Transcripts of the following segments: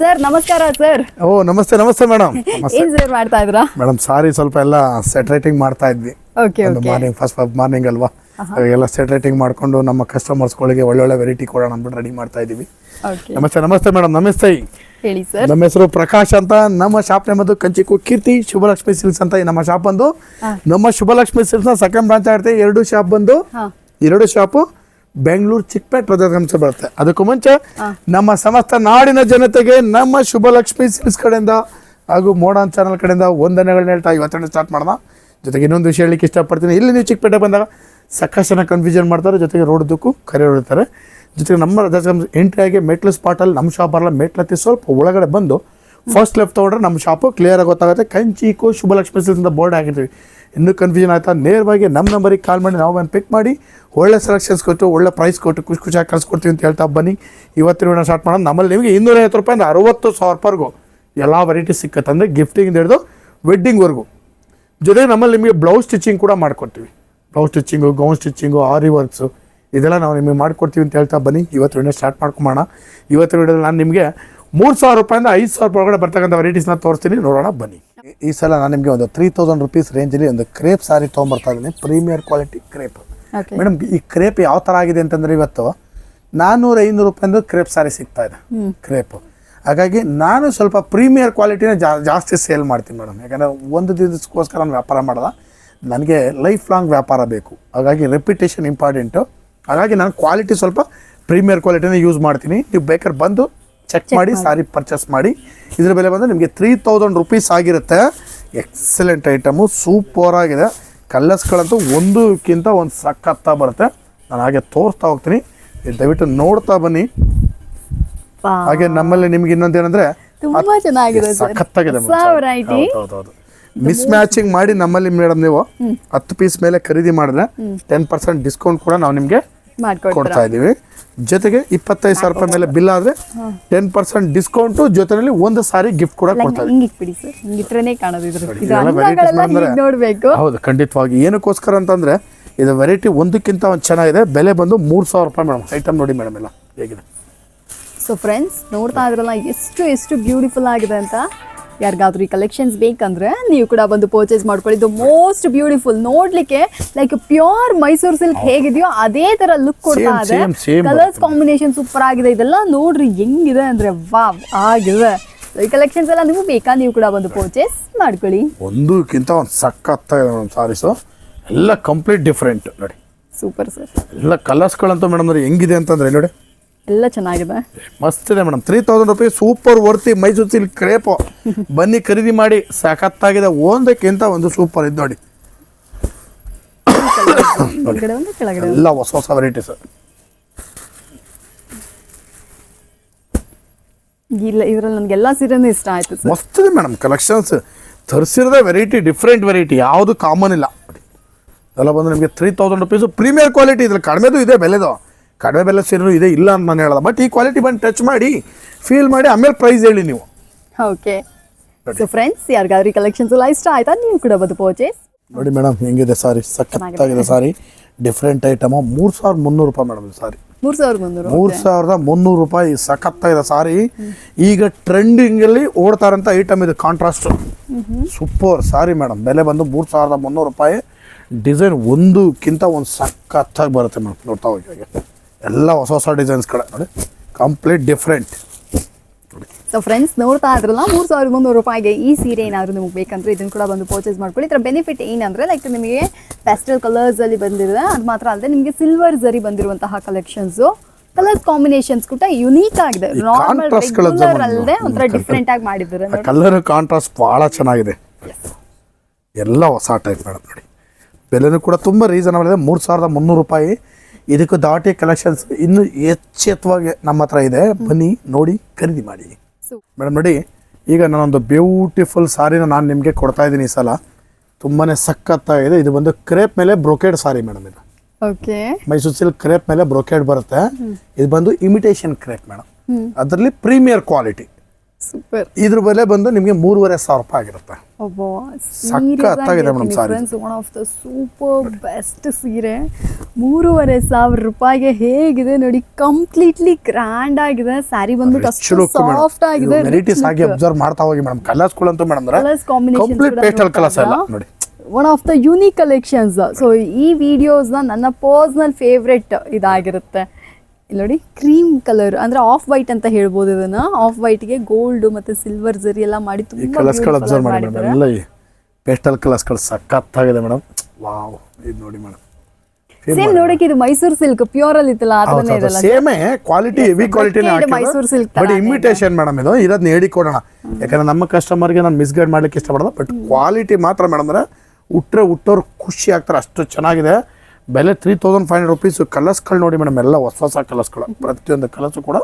Sir ನಮಸ್ಕಾರ sir ಓ ನಮಸ್ತೆ ನಮಸ್ತೆ ಮೇಡಮ್ ಏನ್ ಸರ್ ಮಾಡ್ತಾ ಇದ್ರಾ ಮೇಡಮ್ ಸಾರಿ ಸ್ವಲ್ಪ ಎಲ್ಲ ಸೆಟ್ ರೈಟಿಂಗ್ ಮಾಡ್ತಾ ಇದ್ವಿ. ಓಕೆ ಮಾರ್ನಿಂಗ್ ಫಸ್ಟ್ ಮಾರ್ನಿಂಗ್ ಅಲ್ವಾ? ಎಲ್ಲ ಸೆಟ್ ರೈಟಿಂಗ್ ಮಾಡ್ಕೊಂಡು ನಮ್ಮ ಕಸ್ಟಮರ್ಸ್ಗಳಿಗೆ ಒಳ್ಳೊಳ್ಳೆ ವೆರೈಟಿ ಕೊಡೋಣ ಅಂದ್ಬಿಟ್ಟು ರೆಡಿ ಮಾಡ್ತಾ ಇದೀವಿ ನಮಸ್ತೆ ನಮಸ್ತೆ ಮೇಡಮ್ ನಮಸ್ತೆ. ಹೇಳಿ ಸರ್ ನಮ್ಮ ಹೆಸರು ಪ್ರಕಾಶ್ ಅಂತ. ನಮ್ಮ ಶಾಪ್ ನಮ್ಮದು ಕಂಚಿಕು ಕೀರ್ತಿ ಶುಭಲಕ್ಷ್ಮಿ ಸಿಲ್ಕ್ಸ್ ಅಂತ ನಮ್ಮ ಶಾಪ್ ಬಂದು. ನಮ್ಮ ಶುಭಲಕ್ಷ್ಮಿ ಸಿಲ್ಕ್ಸ್ನ ಸೆಕೆಂಡ್ ಬ್ರಾಂಚ್ ಆಗಿರ್ತೀವಿ ಎರಡು ಶಾಪ್ ಬಂದು ಎರಡು ಶಾಪು ಬೆಂಗಳೂರು ಚಿಕ್ಕಪೇಟ್ ಪ್ರದೇಶ ಬರುತ್ತೆ. ಅದಕ್ಕೂ ಮುಂಚೆ ನಮ್ಮ ಸಮಸ್ತ ನಾಡಿನ ಜನತೆಗೆ ನಮ್ಮ ಶುಭಲಕ್ಷ್ಮಿ ಸಿಲ್ಸ್ ಕಡೆಯಿಂದ ಹಾಗೂ ಮೋಡನ್ ಚಾನಲ್ ಕಡೆಯಿಂದ ವಂದನೆಗಳನ್ನ ಹೇಳ್ತಾ ಇವತ್ತನೇ ಸ್ಟಾರ್ಟ್ ಮಾಡೋಣ. ಜೊತೆಗೆ ಇನ್ನೊಂದು ವಿಷಯ ಹೇಳಲಿಕ್ಕೆ ಇಷ್ಟಪಡ್ತೀನಿ. ಇಲ್ಲಿ ನೀವು ಚಿಕ್ಕಪೇಟೆ ಬಂದಾಗ ಸಾಕಷ್ಟು ಜನ ಕನ್ಫ್ಯೂಷನ್ ಮಾಡ್ತಾರೆ. ಜೊತೆಗೆ ರೋಡ್ದಕ್ಕೂ ಕರೆ ಹೊಡಿತಾರೆ ಜೊತೆಗೆ ನಮ್ಮ ಎಂಟ್ರಿ ಆಗಿ ಮೆಟ್ಲು ಸ್ಪಾಟಲ್ಲಿ ನಮ್ಮ ಶಾಪ್ ಬರಲ್ಲ ಮೆಟ್ಲತ್ತಿ ಸ್ವಲ್ಪ ಒಳಗಡೆ ಬಂದು ಫಸ್ಟ್ ಲೆಫ್ಟ್ ತೊಗೊಂಡ್ರೆ ನಮ್ಮ ಶಾಪು ಕ್ಲಿಯರ್ ಗೊತ್ತಾಗುತ್ತೆ. ಕಂಚಿಕು ಶುಭಲಕ್ಷ್ಮಿ ಸಿಲ್ಸ್ ಬೋರ್ಡ್ ಹಾಕಿರ್ತೀವಿ ಇನ್ನೂ ಕನ್ಫ್ಯೂಷನ್ ಆಯ್ತಾ? ನೇರವಾಗಿ ನಮ್ಮ ನಂಬರಿಗೆ ಕಾಲ್ ಮಾಡಿ, ನಾವು ಪಿಕ್ ಮಾಡಿ. ಒಳ್ಳೆ ಸೆಲೆಕ್ಷನ್ಸ್ ಕೊಟ್ಟು, ಒಳ್ಳೆ ಪ್ರೈಸ್ ಕೊಟ್ಟು, ಖುಷಿ ಖುಷಿಯಾಗಿ ಕಳಿಸ್ಕೊಡ್ತೀವಿ ಅಂತ ಹೇಳ್ತಾ ಬನ್ನಿ. ಇವತ್ತಿನ ವಿಡಿಯೋ ಸ್ಟಾರ್ಟ್ ಮಾಡೋಣ. ನಮ್ಮಲ್ಲಿ ನಿಮಗೆ ಇನ್ನೂರೈವತ್ತು ರೂಪಾಯಿಂದ ಅರವತ್ತು ಸಾವಿರ ರೂಪಾಯಿಗೂ ಎಲ್ಲ ವೆರೈಟಿ ಸಿಕ್ಕತ್ತೆ. ಅಂದರೆ ಗಿಫ್ಟಿಂಗ್ ಹಿಡಿದು ವೆಡ್ಡಿಂಗ್ವರೆಗೂ ಜೊತೆಗೆ ನಮ್ಮಲ್ಲಿ ನಿಮಗೆ ಬ್ಲೌಸ್ ಸ್ಟಿಚಿಂಗ್ ಕೂಡ ಮಾಡ್ಕೊಡ್ತೀವಿ. Blouse stitching gown stitching aari works ಇದೆಲ್ಲ ನಾವು ನಿಮಗೆ ಮಾಡ್ಕೊಡ್ತೀವಿ ಅಂತ ಹೇಳ್ತಾ ಬನ್ನಿ. ಇವತ್ತು ವಿಡಿಯೋ ಸ್ಟಾರ್ಟ್ ಮಾಡ್ಕೊಂಬೋಣ ಇವತ್ತು ವಿಡಿಯೋದಲ್ಲಿ ನಾನು ನಿಮಗೆ ಮೂರು ಸಾವಿರ ರೂಪಾಯಿಂದ ಐದು ಸಾವಿರ ರೂಪಾಯಿ ಒಳಗಡೆ ಬರ್ತಕ್ಕಂಥ ವೆರೈಟೀಸ್ನ ತೋರಿಸ್ತೀನಿ. ನೋಡೋಣ ಬನ್ನಿ. ಈ- ಸಲ ನಾನು ನಿಮಗೆ ಒಂದು ತ್ರೀ ತೌಸಂಡ್ ರುಪೀಸ್ ರೇಂಜಲ್ಲಿ ಒಂದು ಕ್ರೇಪ್ ಸಾರಿ ತೊಗೊಂಬರ್ತಾ ಇದ್ದೀನಿ. Premier quality crepe okay madam ಈ ಕ್ರೇಪ್ ಯಾವ ಥರ ಆಗಿದೆ ಅಂತಂದರೆ ಇವತ್ತು ನಾನ್ನೂರು ಐನೂರು ರೂಪಾಯಿಂದ ಕ್ರೇಪ್ ಸಾರಿ ಸಿಗ್ತಾ ಇದೆ. ಕ್ರೇಪ್ ಹಾಗಾಗಿ ನಾನು ಸ್ವಲ್ಪ ಪ್ರೀಮಿಯರ್ ಕ್ವಾಲಿಟಿನ ಜಾ ಜಾಸ್ತಿ ಸೇಲ್ ಮಾಡ್ತೀನಿ ಮೇಡಮ್. ಯಾಕಂದರೆ ಒಂದು ದಿವಸಕ್ಕೋಸ್ಕರ ನಾನು ವ್ಯಾಪಾರ ಮಾಡಲ್ಲ. ನನಗೆ ಲೈಫ್ ಲಾಂಗ್ ವ್ಯಾಪಾರ ಬೇಕು. ಹಾಗಾಗಿ ರೆಪ್ಯುಟೇಷನ್ ಇಂಪಾರ್ಟೆಂಟು ಹಾಗಾಗಿ ನಾನು ಕ್ವಾಲಿಟಿ ಸ್ವಲ್ಪ ಪ್ರೀಮಿಯರ್ ಕ್ವಾಲಿಟಿನ ಯೂಸ್ ಮಾಡ್ತೀನಿ. ನೀವು ಬೇಕಾದ್ರೆ ಬಂದು ಚೆಕ್ ಮಾಡಿ ಸಾರಿ ಪರ್ಚೇಸ್ ಮಾಡಿ. ಇದ್ರ ಬೆಲೆ ಬಂದರೆ ನಿಮಗೆ ತ್ರೀ ತೌಸಂಡ್ ರುಪೀಸ್ ಆಗಿರುತ್ತೆ. ಎಕ್ಸಲೆಂಟ್ ಐಟಮು ಸೂಪರ್ ಆಗಿದೆ. ಕಲ್ಲರ್ಸ್ಗಳಂತೂ ಒಂದಕ್ಕಿಂತ ಒಂದು ಸಖತ್ತ ಬರುತ್ತೆ. ನಾನು ಹಾಗೆ ತೋರಿಸ್ತಾ ಹೋಗ್ತೀನಿ. ದಯವಿಟ್ಟು ನೋಡ್ತಾ ಬನ್ನಿ. ಹಾಗೆ ನಮ್ಮಲ್ಲಿ ನಿಮ್ಗೆ ಇನ್ನೊಂದು ಏನಂದ್ರೆ ತುಂಬಾ ಚೆನ್ನಾಗಿದೆ ಸಖತ್ತಾಗಿದೆ. ಮಿಸ್ ಮ್ಯಾಚಿಂಗ್ ಮಾಡಿ ನಮ್ಮಲ್ಲಿ ಮೇಡಮ್ ನೀವು. ಹತ್ತು ಪೀಸ್ ಮೇಲೆ ಖರೀದಿ ಮಾಡಿದ್ರೆ ಟೆನ್ ಪರ್ಸೆಂಟ್ ಡಿಸ್ಕೌಂಟ್ ಕೂಡ ನಾವು ನಿಮಗೆ ಕೊಡ್ತಾ ಇದೀವಿ. ಜೊತೆಗೆ ಇಪ್ಪತ್ತೈದು ಸಾವಿರ ರೂಪಾಯಿ ಮೇಲೆ ಬಿಲ್ ಆದ್ರೆ ಟೆನ್ ಪರ್ಸೆಂಟ್ ಡಿಸ್ಕೌಂಟು ಜೊತೆಯಲ್ಲಿ ಒಂದು ಸಾರಿ ಗಿಫ್ಟ್ ಕೂಡ ಕೊಡ್ತಾರೆ. ಹಿಂಗ್ ಇಟ್ಬಿಡಿ ಸರ್. ಕಾಣೋದು ಇದ್ರ ಬಂದ್ರೆ- ಹೌದು ಖಂಡಿತವಾಗಿ. ಏನಕ್ಕೋಸ್ಕರ ಅಂತಂದ್ರೆ ಇದು ವೆರೈಟಿ ಒಂದಕ್ಕಿಂತ ಒಂದು ಚೆನ್ನಾಗಿದೆ. ಬೆಲೆ ಬಂದು ಮೂರು ಸಾವಿರ ರೂಪಾಯಿ ಮೇಡಮ್. ಐಟಮ್ ನೋಡಿ ಮೇಡಮ್ ಎಲ್ಲ ಹೇಗಿದೆ. ಸೊ ಫ್ರೆಂಡ್ಸ್ ನೋಡ್ತಾ ಇದ್ರಲ್ಲ ಎಷ್ಟು ಎಷ್ಟು ಬ್ಯೂಟಿಫುಲ್ ಆಗಿದೆ ಅಂತ. ಯಾರಿಗಾದ್ರೂ ಈ ಕಲೆಕ್ಷನ್ಸ್ ಬೇಕಂದ್ರೆ ನೀವು ಕೂಡ ಬಂದು ಪರ್ಚೇಸ್ ಮಾಡ್ಕೊಳ್ಳಿ. ಇದು ಮೋಸ್ಟ್ ಬ್ಯೂಟಿಫುಲ್ ನೋಡ್ಲಿಕ್ಕೆ ಲೈಕ್ ಪ್ಯೂರ್ ಮೈಸೂರು ಸಿಲ್ಕ್ ಹೇಗಿದೆಯೋ ಅದೇ ತರ ಲುಕ್ ಕೊಡ್ತಾ ಇದೆ. ಕಲರ್ಸ್ ಕಾಂಬಿನೇಷನ್ ಸೂಪರ್ ಆಗಿದೆ. ಇದೆಲ್ಲ ನೋಡ್ರಿ ಹೆಂಗಿದೆ ಅಂದ್ರೆ ವಾವ್ ಆಗಿದೆ. ಈ ಕಲೆಕ್ಷನ್ಸ್ ಎಲ್ಲ ನೀವು ಬೇಕಾ? ನೀವು ಕೂಡ ಬಂದು ಪರ್ಚೇಸ್ ಮಾಡ್ಕೊಳ್ಳಿ. ಒಂದಕ್ಕಿಂತ ಒಂದು ಮೇಡಮ್ ಸಾರೀಸು ಎಲ್ಲ ಕಂಪ್ಲೀಟ್ ಡಿಫ್ರೆಂಟ್ ನೋಡಿ. ಸೂಪರ್ ಸರ್ ಎಲ್ಲ ಕಲರ್ಸ್ಗಳಂತೂ ಮೇಡಮ್ ಅಂದ್ರೆ ಹೆಂಗಿದೆ ಅಂತಂದ್ರೆ ನೋಡಿ. ಎಲ್ಲ ಚೆನ್ನಾಗಿದೆ. ಮಸ್ತ್ ಇದೆ madam. Three thousand rupees super worthy Mysuru silk crepe ಬನ್ನಿ ಖರೀದಿ ಮಾಡಿ ಸಖತ್ತಾಗಿದೆ ಒಂದಕ್ಕಿಂತ ಒಂದು ಸೂಪರ್ ಇದು ನೋಡಿ. ಕೆಳಗಡೆ ಒಂದು ಕೆಳಗಡೆ ಒಂದು. ಎಲ್ಲ ಹೊಸ ಹೊಸ ವೆರೈಟೀಸ್ ಇಲ್ಲ ಇದ್ರಲ್ಲಿ ನನಗೆಲ್ಲ ಸೀರೆನೂ ಇಷ್ಟ ಆಯ್ತು ಸರ್. ಮಸ್ತ್ ಇದೆ ಮೇಡಮ್ ಕಲೆಕ್ಷನ್ಸ್ ತರಿಸಿರೋದೇ ವೆರೈಟಿ ಡಿಫ್ರೆಂಟ್ ವೆರೈಟಿ ಯಾವುದು ಕಾಮನ್ ಇಲ್ಲ. ಎಲ್ಲ ಬಂದು ನಿಮಗೆ three thousand rupees premier quality ಇದ್ರಲ್ಲಿ ಕಡಿಮೆದು ಇದೆ ಬೆಲೆದು. ಕಡಿಮೆ ಬೆಲೆ ಸೀರೆನೂ ಇದೆ ಇಲ್ಲ ಅಂತ ನಾನು ಹೇಳಲ್ಲ. ಬಟ್ ಈ ಕ್ವಾಲಿಟಿ ಬಂದು ಟಚ್ ಮಾಡಿ ಫೀಲ್ ಮಾಡಿ ಆಮೇಲೆ ಪ್ರೈಸ್ ಹೇಳಿ ನೀವು. ಓಕೆ ಸೊ ಫ್ರೆಂಡ್ಸ್ ಯಾರಿಗಾದ್ರೂ ಈ ಕಲೆಕ್ಷನ್ಸ್ ಎಲ್ಲ ಇಷ್ಟ ಆಯ್ತಾ? ನೀವು ಕೂಡ ಬಂದು ಪರ್ಚೇಸ್ ನೋಡಿ ಮೇಡಮ್ ಹೆಂಗಿದೆ ಸಾರಿ ಸಖತ್ತಾಗಿದೆ ಸಾರಿ ಡಿಫ್ರೆಂಟ್ ಐಟಮು ಮೂರು ಸಾವಿರದ ಮುನ್ನೂರು ರೂಪಾಯಿ ಮೇಡಮ್ ಸಾರಿ ಮೂರ್ ಸಾವಿರದ ಮುನ್ನೂರು ಮೂರು ಸಾವಿರದ ಮುನ್ನೂರು ರೂಪಾಯಿ ಸಖತ್ತಾಗಿದೆ ಸಾರಿ ಈಗ ಟ್ರೆಂಡಿಂಗಲ್ಲಿ ಓಡ್ತಾರಂತ ಐಟಮ್ ಇದು ಕಾಂಟ್ರಾಸ್ಟ್ ಸೂಪರ್ ಸಾರಿ ಮೇಡಮ್ ಬೆಲೆ ಬಂದು ಮೂರು ಸಾವಿರದ ಮುನ್ನೂರು ರೂಪಾಯಿ. ಡಿಸೈನ್ ಒಂದಕ್ಕಿಂತ ಒಂದು ಸಖತ್ತಾಗಿ ಬರುತ್ತೆ ಮೇಡಮ್ ನೋಡ್ತಾ ಹೋಗಿ ಹಾಗೆ. ಎಲ್ಲ ಹೊಸ ಹೊಸ ಡಿಸೈನ್ಸ್ ಕಡೆ ನೋಡಿ. ಕಂಪ್ಲೀಟ್ ಡಿಫ್ರೆಂಟ್ ಸೊ ಫ್ರೆಂಡ್ಸ್ ನೋಡ್ತಾ ಇದ್ರಲ್ಲ ಮೂರು ಸಾವಿರದ ಮುನ್ನೂರು ರೂಪಾಯಿಗೆ ಈ ಸೀರೆ ಏನಾದರೂ ನಿಮ್ಗೆ ಬೇಕಂದ್ರೆ ಇದನ್ನು ಕೂಡ ಬಂದು ಪರ್ಚೇಸ್ ಮಾಡ್ಕೊಳ್ಳಿ. ಇದರ ಬೆನಿಫಿಟ್ ಏನಂದರೆ ಲೈಕ್ ನಿಮಗೆ ಪ್ಯಾಸ್ಟಲ್ ಕಲರ್ಸ್ ಅಲ್ಲಿ ಬಂದಿದೆ ಅದು ಮಾತ್ರ ಅಲ್ಲದೆ ನಿಮಗೆ ಸಿಲ್ವರ್ ಜರಿ ಬಂದಿರುವಂತಹ ಕಲೆಕ್ಷನ್ಸು ಕಲರ್ಸ್ ಕಾಂಬಿನೇಷನ್ಸ್ ಕೂಡ ಯುನೀಕ್ ಆಗಿದೆ. ನಾರ್ಮಲ್ ರೆಗ್ಯುಲರ್ ಅಲ್ಲದೆ ಒಂಥರ ಡಿಫ್ರೆಂಟ್ ಆಗಿ ಮಾಡಿದ್ದಾರೆ. ಕಲರ್ ಕಾಂಟ್ರಾಸ್ಟ್ ಭಾಳ ಚೆನ್ನಾಗಿದೆ. ಎಲ್ಲ ಹೊಸ ಟೈಪ್ ಮೇಡಮ್ ನೋಡಿ. ಬೆಲೆನೂ ಕೂಡ ತುಂಬ ರೀಸನಬಲ್ ಇದೆ. ಮೂರು ಸಾವಿರದ ಮುನ್ನೂರು ರೂಪಾಯಿ ಇದಕ್ಕೂ ದಾಟಿ ಕಲೆಕ್ಷನ್ಸ್ ಇನ್ನೂ ಎಚ್ಚೆತ್ತವಾಗಿ ನಮ್ಮ ಹತ್ರ ಇದೆ. ಬನ್ನಿ ನೋಡಿ ಖರೀದಿ ಮಾಡಿ. ಮೇಡಮ್ ನೋಡಿ ಈಗ ನಾನೊಂದು ಬ್ಯೂಟಿಫುಲ್ ಸಾರಿನ ನಾನು ನಿಮಗೆ ಕೊಡ್ತಾ ಇದ್ದೀನಿ ಈ ಸಲ. ತುಂಬಾ ಸಖತ್ತಾಗಿದೆ. ಇದು ಬಂದು ಕ್ರೇಪ್ ಮೇಲೆ ಬ್ರೋಕೇಡ್ ಸಾರಿ ಮೇಡಮ್ ಇದು. ಓಕೆ. ಮೈಸೂರು ಸಿಲ್ಕ್ ಕ್ರೇಪ್ ಮೇಲೆ ಬ್ರೋಕೇಡ್ ಬರುತ್ತೆ. ಇದು ಬಂದು ಇಮಿಟೇಷನ್ ಕ್ರೇಪ್ ಮೇಡಮ್. ಅದರಲ್ಲಿ ಪ್ರೀಮಿಯರ್ ಕ್ವಾಲಿಟಿ ಸೂಪರ್ ಇದ್ರ ಬೆಲೆ ಬಂದು ನಿಮಗೆ ಮೂರುವರೆ ಸಾವಿರ ರೂಪಾಯಿ ಆಗಿರುತ್ತೆ. ಸಖತ್ತಾಗಿದೆ madam sorry. Friends one of the super best ಸೀರೆ. ಮೂರುವರೆ ಸಾವಿರ ರೂಪಾಯಿಗೆ ಹೇಗಿದೆ ನೋಡಿ ಕಂಪ್ಲೀಟ್ಲಿ ಗ್ರ್ಯಾಂಡ್ ಆಗಿದೆ. ಸ್ಯಾರಿ ಬಂದು ಸಾಫ್ಟ್ ಆಗಿದೆ. ವೆರೈಟೀಸ್ ಆಗಿ ಅಬ್ಸರ್ವ್ ಮಾಡ್ತಾ ಹೋಗಿ madam. ಕಲರ್ಸ್ಗಳಂತೂ madam colours combination complete pastel colours ಎಲ್ಲ ನೋಡಿ. One of the unique collections so ಈ ವಿಡಿಯೋಸ್ನ ನನ್ನ ಪರ್ಸ್ನಲ್ ಫೇವ್ರೆಟ್ ಇದಾಗಿರುತ್ತೆ. ಇಲ್ಲಿ ನೋಡಿ ಕ್ರೀಮ್ ಕಲರ್ ಅಂದ್ರೆ ಆಫ್ ವೈಟ್ ಅಂತ ಹೇಳ್ಬೋದು ಇದನ್ನ. ಆಫ್ ವೈಟ್ಗೆ ಗೋಲ್ಡ್ ಮತ್ತೆ ಸಿಲ್ವರ್ ಜರಿ ಎಲ್ಲ ಮಾಡಿ ಈ ಕಲರ್ಸ್ಗಳು beautiful ಅಬ್ಸರ್ವ್ ಮಾಡಿ ಮೇಡಮ್ ಮಾಡಿದ್ದಾರೆ. ಎಲ್ಲ ಈ ಪೇಸ್ಟಲ್ ಸಖತ್ತಾಗಿದೆ ಮೇಡಮ್ ವಾವ್ ಇದು ನೋಡಿ ಮೇಡಮ್ ಸೇಮ್ ನೋಡಕ್ಕೆ ಇದು ಮೈಸೂರ್ ಸಿಲ್ಕ್ ಪ್ಯೂರ್ ಅಲ್ಲಿ ಇತ್ತಲ್ಲ ಅದನ್ನೇ ಇದೆಲ್ಲ ಸೇಮೇ ಕ್ವಾಲಿಟಿ ಹೆವಿ ಕ್ವಾಲಿಟಿನೇ ಇದು Mysuru silk but imitation madam ಇದು. ಇರೋದನ್ನ ಹೇಳಿ ಕೊಡೋಣ. ಯಾಕಂದ್ರೆ ನಮ್ಮ ಕಸ್ಟಮರ್ಗೆ ನಾನು ಮಿಸ್ಗೈಡ್ ಮಾಡ್ಲಿಕ್ಕೆ ಇಷ್ಟಪಡಲ್ಲ ಬಟ್ ಕ್ವಾಲಿಟಿ ಮಾತ್ರ ಮೇಡಮ್ ಅಂದ್ರೆ ಉಟ್ರೆ ಉಟ್ಟೋರು ಖುಷಿ ಆಗ್ತಾರೆ. ಅಷ್ಟು ಚೆನ್ನಾಗಿದೆ. ಬೆಲೆ three thousand five hundred rupees ಕಲರ್ಸ್ಗಳು ನೋಡಿ ಮೇಡಮ್ ಎಲ್ಲ ಹೊಸ ಹೊಸ ಕಲರ್ಸ್ಗಳು ಪ್ರತಿಯೊಂದು ಕಲರ್ಸು ಕೂಡ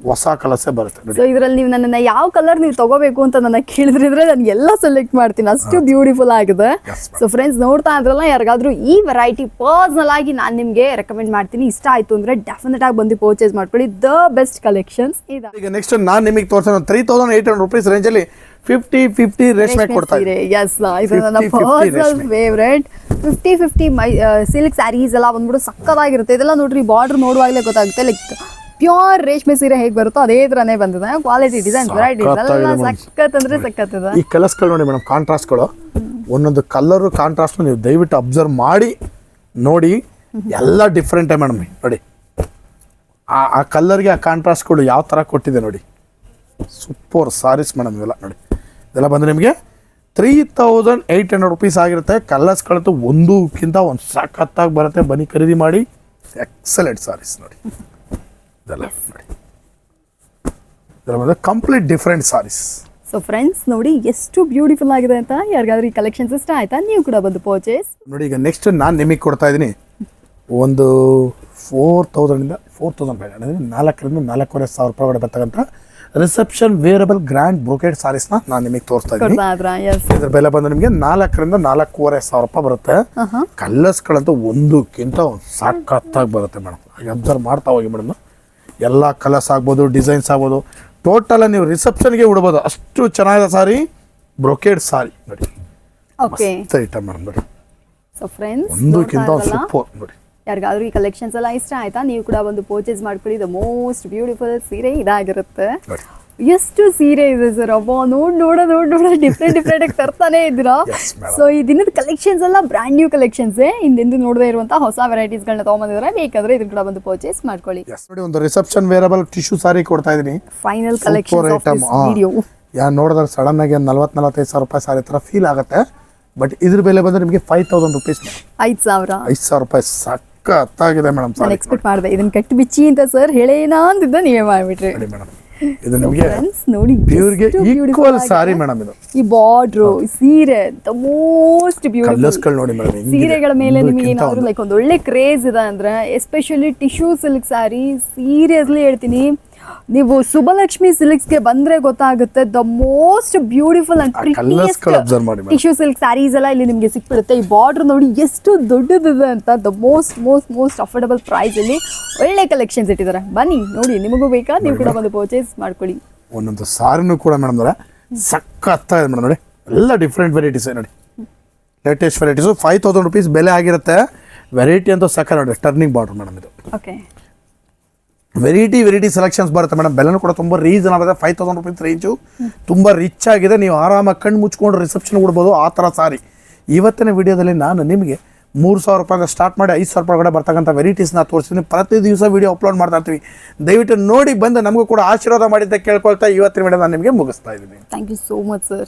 ಹೊಸ ಕಲರ್ಸೇ ಬರುತ್ತೆ. ನೋಡಿ. ಸೊ ಇದ್ರಲ್ಲಿ ನೀವು ನನ್ನನ್ನ ಯಾವ ಕಲರ್ ನೀವು ತಗೋಬೇಕು ಅಂತ ನನ್ನ ಕೇಳಿದ್ರೆ ನಾನು ಎಲ್ಲ ಸೆಲೆಕ್ಟ್ ಮಾಡ್ತೀನಿ. ಅಷ್ಟು ಬ್ಯೂಟಿಫುಲ್ ಆಗಿದೆ. ಸೊ ಫ್ರೆಂಡ್ಸ್ ನೋಡ್ತಾ ಇದ್ರಲ್ಲ ಯಾರಿಗಾದ್ರೂ ಈ ವೆರೈಟಿ ಪರ್ಸನಲ್ ಆಗಿ ನಾನು ನಿಮಗೆ ರೆಕಮೆಂಡ್ ಮಾಡ್ತೀನಿ. ಇಷ್ಟ ಆಯ್ತು ಅಂದ್ರೆ ಡೆಫಿನೆಟ್ ಆಗಿ ಬಂದು ಪರ್ಚೇಸ್ ಮಾಡ್ಕೊಳ್ಳಿ. ದ ಬೆಸ್ಟ್ ಕಲೆಕ್ಷನ್ಸ್ ಇದೆ. ಈಗ ನೆಕ್ಸ್ಟ್ ನಾನು ನಿಮಗೆ ತೋರಿಸೋಣ. Three thousand eight hundred rupees ರೇಂಜಲ್ಲಿ ಫಿಫ್ಟಿ ಫಿಫ್ಟಿ ರೇಷ್ಮೆ ಕೊಡ್ತಾ ಎಸ್ ಇದು ನನ್ನ 50, 50 personal. Favourite fifty fifty my silk saris ಎಲ್ಲ ಬಂದ್ಬಿಟ್ಟು ಸಕ್ಕದಾಗಿರುತ್ತೆ ಇದೆಲ್ಲ ನೋಡ್ರಿ ಬಾರ್ಡರ್ ನೋಡುವಾಗಲೇ ಗೊತ್ತಾಗುತ್ತೆ. ಲೈಕ್ ಪ್ಯೂರ್ ರೇಷ್ಮೆ ಸೀರೆ ಹೇಗೆ ಬರುತ್ತೋ ಅದೇ ತರನೇ ಬಂದಿದೆ. ಕ್ವಾಲಿಟಿ ಡಿಸೈನ್ ವೆರೈಟಿ ಎಲ್ಲ. ಸಖತ್ ಅಂದ್ರೆ ಈ ಕಲರ್ಸ್ಗಳು ನೋಡಿ ಮೇಡಮ್ ಕಾಂಟ್ರಾಸ್ಟ್ಗಳು ಒಂದೊಂದು ಕಲರ್ ಕಾಂಟ್ರಾಸ್ಟ್ ನೀವು ದಯವಿಟ್ಟು ಅಬ್ಸರ್ವ್ ಮಾಡಿ ನೋಡಿ. ಎಲ್ಲ ಡಿಫ್ರೆಂಟೇ ಮೇಡಮ್ ನೋಡಿ. ಆ ಆ ಕಲರ್ಗೆ ಆ ಕಾಂಟ್ರಾಸ್ಟ್ಗಳು ಯಾವ ಥರ ಕೊಟ್ಟಿದೆ ನೋಡಿ. ಸೂಪರ್ ಸಾರೀಸ್ ಮೇಡಮ್ ಇವೆಲ್ಲ ನೋಡಿ. ಇದೆಲ್ಲ ಬಂದರೆ ನಿಮಗೆ three thousand eight hundred rupees ಆಗಿರುತ್ತೆ. ಕಲರ್ಸ್ಗಳಂತೂ ಒಂದಕ್ಕಿಂತ ಒಂದು ಸಖತ್ತಾಗಿ ಬರುತ್ತೆ. ಬನ್ನಿ ಖರೀದಿ ಮಾಡಿ. ಎಕ್ಸಲೆಂಟ್ ಸಾರೀಸ್ ನೋಡಿ. ಇದೆಲ್ಲ ನೋಡಿ. ಇದೆಲ್ಲ ಬಂದರೆ complete different saris so friends ನೋಡಿ ಎಷ್ಟು ಬ್ಯೂಟಿಫುಲ್ ಆಗಿದೆ ಅಂತ ಯಾರಿಗಾದ್ರೂ ಈ ಕಲೆಕ್ಷನ್ಸ್ ಇಷ್ಟ ಆಯ್ತಾ? ನೀವು ಕೂಡ ಬಂದು ಪರ್ಚೇಸ್ ನೋಡಿ ಈಗ ನೆಕ್ಸ್ಟ್ ನಾನು ನಿಮಗೆ ಕೊಡ್ತಾ ಇದ್ದೀನಿ ಒಂದು ಫೋರ್ ತೌಸಂಡಿಂದ ಫೋರ್ ತೌಸಂಡ್ ಫೈವ್ ಹಂಡ್ರೆಡ್ ನಾಲ್ಕರಿಂದ ನಾಲ್ಕೂವರೆ ಸಾವಿರ ರೂಪಾಯಿ ಒಳಗಡೆ ಬರ್ತಕ್ಕಂಥ ರಿಸೆಪ್ಷನ್ ವೇರಬಲ್ ಗ್ರ್ಯಾಂಡ್ ಬ್ರೋಕೆಡ್ ಸಾರೀಸ್ನ ನಾನು ನಿಮಗೆ ತೋರಿಸ್ತಾ ಇದ್ದೀನಿ. ಇದ್ರ ಬೆಲೆ ಬಂದು ನಿಮಗೆ ನಾಲ್ಕರಿಂದ ನಾಲ್ಕೂವರೆ ಸಾವಿರ ರೂಪಾಯಿ ಬರುತ್ತೆ. ಕಲರ್ಸ್ಗಳಂತೂ ಒಂದಕ್ಕಿಂತ ಒಂದು ಸಾಕತ್ತಾಗಿ ಬರುತ್ತೆ ಮೇಡಮ್ ಹಾಗೆ ಅಬ್ಸರ್ವ್ ಮಾಡ್ತಾ ಹೋಗಿ ಮೇಡಮ್ ಎಲ್ಲ ಕಲರ್ಸ್ ಆಗ್ಬೋದು ಡಿಸೈನ್ಸ್ ಆಗ್ಬೋದು. ಟೋಟಲ್ ನೀವು ರಿಸೆಪ್ಷನ್ಗೆ ಉಡ್ಬೋದು. ಅಷ್ಟು ಚೆನ್ನಾಗಿದೆ ಸಾರಿ ಬ್ರೊಕೇಡ್ ಸಾರಿ. ನೋಡಿ. ಓಕೆ ಸರಿ ಐಟಮ್ ಮೇಡಮ್ ನೋಡಿ. ಸೊ ಫ್ರೆಂಡ್ಸ್ ಒಂದಕ್ಕಿಂತ ಒಂದು ಸೂಪರ್ ನೋಡಿ. ಯಾರಿಗಾದ್ರೂ ಈ ಕಲೆಕ್ಷನ್ಸ್ ಎಲ್ಲ ಇಷ್ಟ ಆಯ್ತಾ? ನೀವು ಕೂಡ ಒಂದು ಪರ್ಚೇಸ್ ಮಾಡ್ಕೊಳ್ಳಿ. ದ ಮೋಸ್ಟ್ ಬ್ಯೂಟಿಫುಲ್ ಸೀರೆ ಇದಾಗಿರುತ್ತೆ. ಎಷ್ಟು ಸೀರೆ ಇದೆ ಸರ್ ಒಬ್ಬ ನೋಡ್ ನೋಡ ನೋಡ್ ನೋಡ. ಡಿಫ್ರೆಂಟ್ ಡಿಫ್ರೆಂಟ್ ಆಗಿ ತರ್ತಾನೆ ಇದ್ದೀರಾ? ಸೊ ಈ ದಿನದ ಕಲೆಕ್ಷನ್ಸ್ ಎಲ್ಲ ಬ್ರ್ಯಾಂಡ್ ನ್ಯೂ ಕಲೆಕ್ಷನ್ಸ್ ಹಿಂದೆಂದು ನೋಡದೇ ಇರುವಂತಹ ಹೊಸ ವೆರೈಟೀಸ್ ಗಳನ್ನ ತಗೊಂಬಂದಿದ್ರೆ ಬೇಕಾದ್ರೆ ಇದನ್ನ ಕೂಡ ಬಂದು ಪರ್ಚೇಸ್ ಮಾಡ್ಕೊಳ್ಳಿ. ನೋಡಿ ಒಂದು ರಿಸೆಪ್ಷನ್ ವೇರಬಲ್ ಟಿಶ್ಯೂ ಸಾರಿ ಕೊಡ್ತಾ ಇದೀನಿ ಫೈನಲ್ ಕಲೆಕ್ಷನ್ ವಿಡಿಯೋ ಯಾ ನೋಡಿದ್ರೆ ಸಡನ್ ಆಗಿ ನಲ್ವತ್ ನಲವತ್ತೈದು ಸಾವಿರ ರೂಪಾಯಿ ಸಾರಿ ತರ ಫೀಲ್ ಆಗುತ್ತೆ. ಬಟ್ ಇದ್ರ ಬೆಲೆ ಬಂದ್ರೆ ನಿಮಗೆ ಫೈವ್ ತೌಸಂಡ್ ರುಪೀಸ್ ಐದು ಸಾವಿರ. ಐದು ಸಾವಿರ ರೂಪಾಯಿ ಸಕ್ಕತ್ತಾಗಿದೆ ಮೇಡಮ್. ನಾನು ಸಾರಿ ಎಕ್ಸ್ಪೆಕ್ಟ್ ಮಾಡಿದೆ. ಇದನ್ನ ಕಟ್ಟಿ ಬಿಚ್ಚಿ ಅಂತ ಸರ್ ಹೇಳೇನಾ ಅಂತಿದ್ದ ನೀವೇ ಮಾಡ್ಬಿಟ್ರಿ. ಮೇಡಮ್. ಇದು ನಿಮಗೆ ನೋಡಿ ಇವ್ರಿಗೆ ಈಕ್ವಲ್ ಸಾರಿ ಮೇಡಮ್ ಇದು. ಈ ಬಾರ್ಡ್ರು ಸೀರೆ ದ ಮೋಸ್ಟ್ ಬ್ಯೂಟಿಫುಲ್ ನೋಡಿ ಮೇಡಮ್ ಸೀರೆಗಳ ಮೇಲೆ ನಿಮಗೆ ಏನಾದ್ರು ಲೈಕ್ ಒಂದು ಒಳ್ಳೆ ಕ್ರೇಜ್ ಇದೆ ಅಂದ್ರೆ especially tissue silk sari seriously ಹೇಳ್ತೀನಿ. ನೀವು ಸುಬಲಕ್ಷ್ಮಿ ಸಿಲ್ಕ್ಸ್ಗೆ ಬಂದ್ರೆ ಗೊತ್ತಾಗುತ್ತೆ the most beautiful and. Tissue silk saris ಎಲ್ಲ ಇಲ್ಲಿ ನಿಮಗೆ ಸಿಕ್ಬಿಡುತ್ತೆ. ಈ ಬಾರ್ಡರ್ ನೋಡಿ ಎಷ್ಟು ದೊಡ್ಡದಿದೆ ಅಂತ the most most most affordable price ಅಲ್ಲಿ ಒಳ್ಳೆ ಕಲೆಕ್ಷನ್ಸ್ ಇಟ್ಟಿದ್ದಾರೆ. ಬನ್ನಿ ನೋಡಿ ನಿಮಗೂ ಬೇಕಾ? ನೀವು ಕೂಡ ಬಂದು ಪರ್ಚೇಸ್ ಮಾಡ್ಕೊಳ್ಳಿ. ಒಂದೊಂದು ಸಾರಿನೂ ಕೂಡ ಮೇಡಮ್ ಸಖತ್ ಸಕ್ಕತ್ತಾಗಿದೆ ಮೇಡಮ್ ನೋಡಿ ಎಲ್ಲ ಡಿಫ್ರೆಂಟ್ ವೆರೈಟೀಸ್ ನೋಡಿ. Latest varieties five thousand rupees ಬೆಲೆ ಆಗಿರುತ್ತೆ. ವೆರೈಟಿ ಅಂತೂ ಸಕ್ಕ ನೋಡಿ ಟರ್ನಿಂಗ್ ಬಾರ್ಡರ್ ಮೇಡಮ್ ಇದು. ಓಕೆ ವೆರೈಟಿ ವೆರೈಟಿ ಸೆಲೆಕ್ಷನ್ಸ್ ಬರುತ್ತೆ ಮೇಡಮ್ ಬೆಲೆನೂ ಕೂಡ ತುಂಬ ರೀಸನ್ ಆಗಿದೆ. ಫೈವ್ ತೌಸಂಡ್ ರುಪೀಸ್ ರೇಂಜು ತುಂಬ ರಿಚ್ ಆಗಿದೆ. ನೀವು ಆರಾಮಾಗಿ ಕಣ್ಣು ಮುಚ್ಕೊಂಡು ರಿಸೆಪ್ಷನ್ ಕೊಡ್ಬೋದು. ಆ ಥರ ಸಾರಿ. ಇವತ್ತಿನ ವಿಡಿಯೋದಲ್ಲಿ ನಾನು ನಿಮಗೆ ಮೂರು ಸಾವಿರ ರೂಪಾಯಿಂದ ಸ್ಟಾರ್ಟ್ ಮಾಡಿ ಐದು ಸಾವಿರ ರೂಪಾಯಿ ಒಳಗಡೆ ಬರ್ತಕ್ಕಂಥ ವೆರೈಟೀಸ್ನ ತೋರಿಸ್ತೀನಿ. ಪ್ರತಿ ದಿವಸ ವೀಡಿಯೋ ಅಪ್ಲೋಡ್ ಮಾಡ್ತಾ ಇರ್ತೀವಿ. ದಯವಿಟ್ಟು ನೋಡಿ ಬಂದು ನಮಗೂ ಕೂಡ ಆಶೀರ್ವಾದ ಮಾಡಿದ್ದೆ ಕೇಳ್ಕೊಳ್ತಾ ಇವತ್ತಿನ ವಿಡಿಯೋ ನಾನು ನಿಮಗೆ ಮುಗಿಸ್ತಾ ಇದ್ದೀನಿ. Thank you so much sir